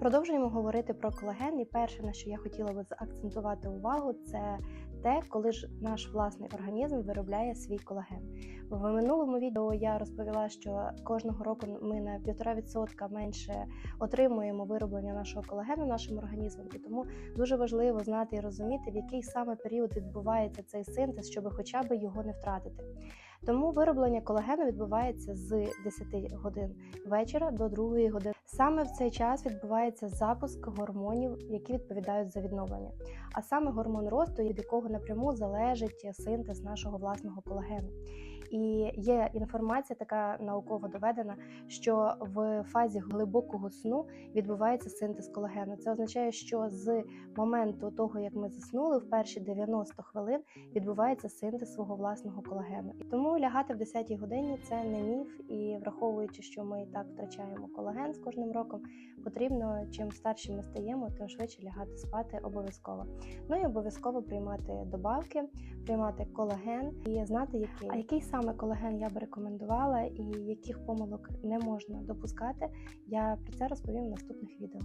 Продовжуємо говорити про колаген, і перше, на що я хотіла би заакцентувати увагу, це те, коли ж наш власний організм виробляє свій колаген. В минулому відео я розповіла, що кожного року ми на 1,5% менше отримуємо вироблення нашого колагену нашим організмом, і тому дуже важливо знати і розуміти, в який саме період відбувається цей синтез, щоб хоча б його не втратити. Тому вироблення колагену відбувається з 10 годин вечора до 2 години. Саме в цей час відбувається запуск гормонів, які відповідають за відновлення, а саме гормон росту, від якого напряму залежить синтез нашого власного колагену. І є інформація, така науково доведена, що в фазі глибокого сну відбувається синтез колагену. Це означає, що з моменту того, як ми заснули, в перші 90 хвилин відбувається синтез свого власного колагену. І тому лягати в 10 годині це не міф, і враховуючи, що ми і так втрачаємо колаген з кожним роком, потрібно чим старші ми стаємо, тим швидше лягати спати обов'язково. Ну і обов'язково приймати добавки, приймати колаген і знати, який а який саме колаген я би рекомендувала, і яких помилок не можна допускати. Я про це розповім в наступних відео.